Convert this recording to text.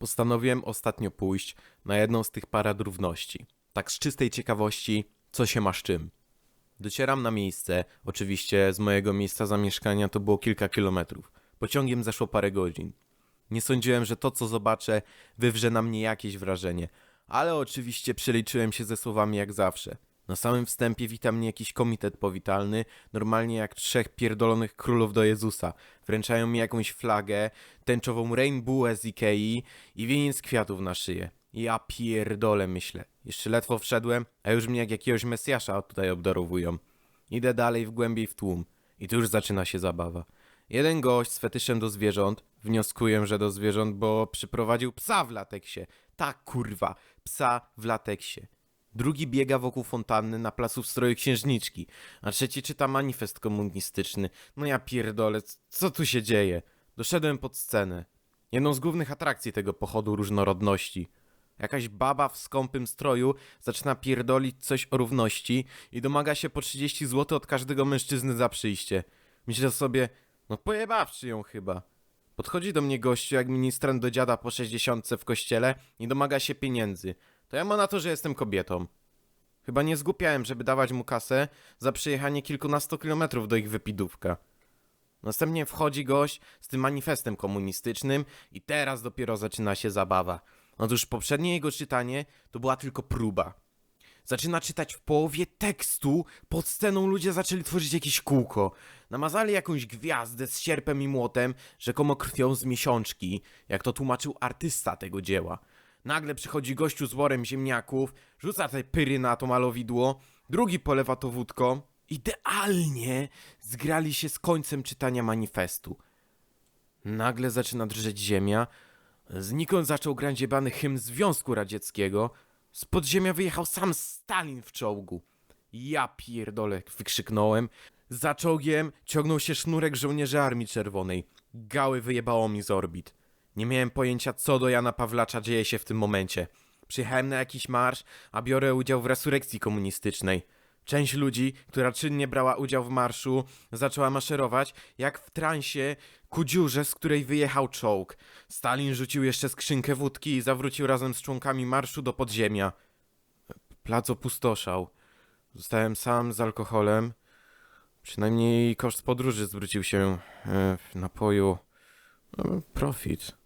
postanowiłem ostatnio pójść na jedną z tych parad równości. Tak z czystej ciekawości, co się ma z czym. Docieram na miejsce, oczywiście z mojego miejsca zamieszkania to było kilka kilometrów. Pociągiem zeszło parę godzin. Nie sądziłem, że to co zobaczę wywrze na mnie jakieś wrażenie, ale oczywiście przeliczyłem się ze słowami jak zawsze. Na samym wstępie wita mnie jakiś komitet powitalny, normalnie jak trzech pierdolonych królów do Jezusa. Wręczają mi jakąś flagę, tęczową rainbowę z Ikei i wieniec kwiatów na szyję. Ja pierdolę, myślę. Jeszcze ledwo wszedłem, a już mnie jak jakiegoś mesjasza tutaj obdarowują. Idę dalej w głębiej w tłum. I tu już zaczyna się zabawa. Jeden gość z fetyszem do zwierząt, wnioskuję, że do zwierząt, bo przyprowadził psa w lateksie. Tak, kurwa, psa w lateksie. Drugi biega wokół fontanny na placu w stroju księżniczki, a trzeci czyta manifest komunistyczny. No ja pierdolę, co tu się dzieje? Doszedłem pod scenę. Jedną z głównych atrakcji tego pochodu różnorodności. Jakaś baba w skąpym stroju zaczyna pierdolić coś o równości i domaga się po 30 zł od każdego mężczyzny za przyjście. Myślę sobie, no pojebawszy ją chyba. Podchodzi do mnie gościu jak ministrant do dziada po 60 w kościele i domaga się pieniędzy. To ja mam na to, że jestem kobietą. Chyba nie zgłupiałem, żeby dawać mu kasę za przejechanie kilkunastu kilometrów do ich wypidówka. Następnie wchodzi gość z tym manifestem komunistycznym i teraz dopiero zaczyna się zabawa. Otóż poprzednie jego czytanie to była tylko próba. Zaczyna czytać w połowie tekstu, pod sceną ludzie zaczęli tworzyć jakieś kółko. Namazali jakąś gwiazdę z sierpem i młotem, rzekomo krwią z miesiączki, jak to tłumaczył artysta tego dzieła. Nagle przychodzi gościu z worem ziemniaków, rzuca te pyry na to malowidło, drugi polewa to wódką. Idealnie zgrali się z końcem czytania manifestu. Nagle zaczyna drżeć ziemia, znikąd zaczął grać jebany hymn Związku Radzieckiego, z podziemia wyjechał sam Stalin w czołgu. Ja pierdolę, wykrzyknąłem. Za czołgiem ciągnął się sznurek żołnierzy Armii Czerwonej. Gały wyjebało mi z orbit. Nie miałem pojęcia, co do Jana Pawlacza dzieje się w tym momencie. Przyjechałem na jakiś marsz, a biorę udział w resurrekcji komunistycznej. Część ludzi, która czynnie brała udział w marszu, zaczęła maszerować, jak w transie ku dziurze, z której wyjechał czołg. Stalin rzucił jeszcze skrzynkę wódki i zawrócił razem z członkami marszu do podziemia. Plac opustoszał. Zostałem sam z alkoholem. Przynajmniej koszt podróży zwrócił się e, w napoju. No, profit.